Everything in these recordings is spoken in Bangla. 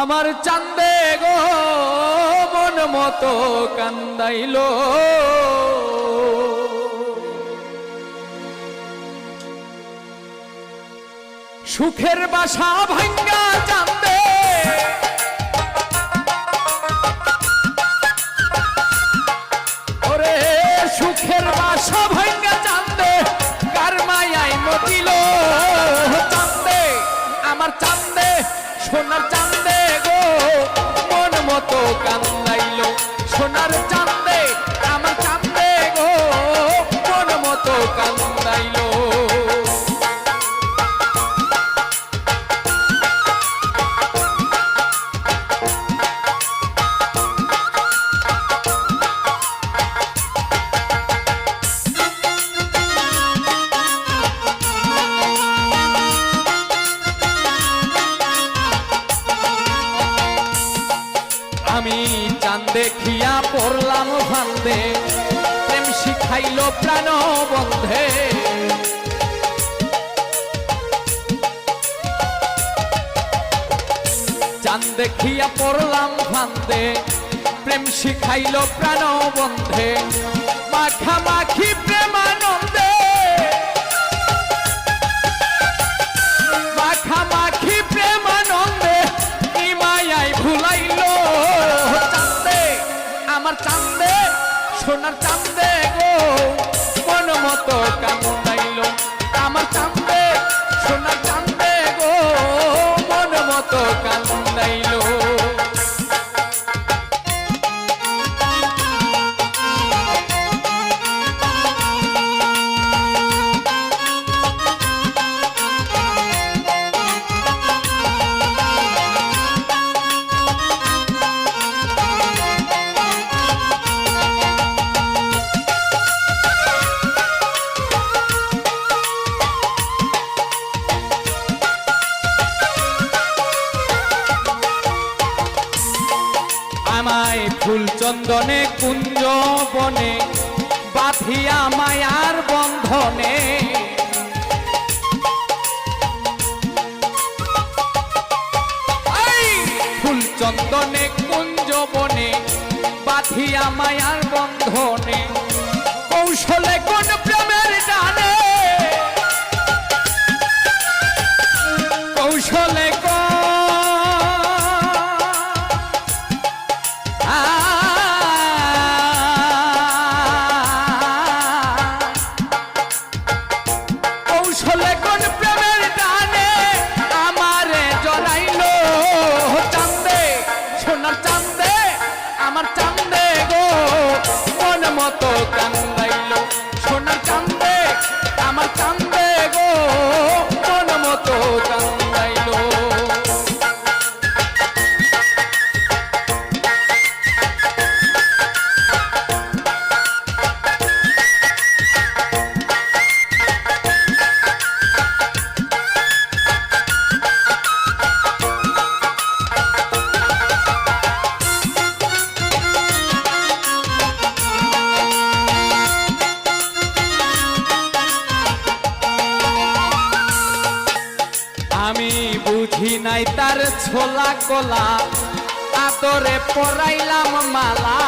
আমার চান্দে গো মন মতো কান্দাইল। সুখের বাসা ভাঙ্গা চান্দে। ওরে, সুখের বাসা ভাঙ্গা চান্দে, কার মায়াই মতিল। চান্দে, আমার চান্দে, সোনার চান্দে। মন মতো কান্দাইল দেখিয়া পড়লাম ফান্দে প্রেম শিখাইল প্রাণ বন্ধে চান দেখিয়া পড়লাম ফান্দে প্রেম শিখাইল প্রাণ বন্ধে মাখামাখি প্রেমানন্দে চান্দে গো মন মতো কান্দাইল আমায় ফুল চন্দনে কুঞ্জ বনে বাঁধিয়া মায়ার বন্ধনে। চন্দনে কুঞ্জ বনে বাঁধিয়া মায়ার বন্ধনে। কৌশলে কোন প্রেমের বুঝি নাই তার ছোলা কলা আদরে পরাইলাম মালা।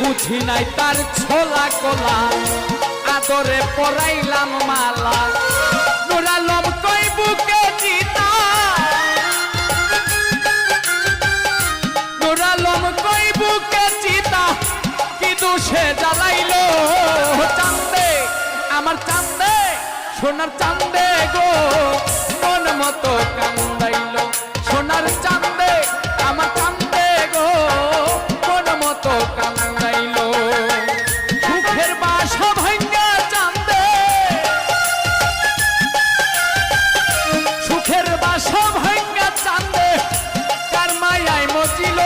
বুঝি নাই তার ছোলা কলা আদরে পরাইলাম মালা। নুরালম কই বুকে জিতা? নুরালম কই বুকে চিতা কি দোষে জ্বালাইল আমার চান্দে, সোনার চান্দে গো, মন মতো কান্দাইল। সোনার চান্দে, আমার চান্দে গো, মন মতো কান্দাইল। সুখের বাসা ভাঙ্গা চান্দে। সুখের বাসা ভাঙ্গা চান্দে, কার মায়াই মচিল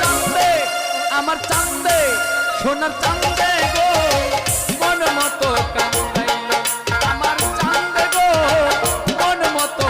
চান্দে, আমার চান্দে, সোনার চান্দে গো। মতো কান্দাইল আমার চান্দ গো মন মতো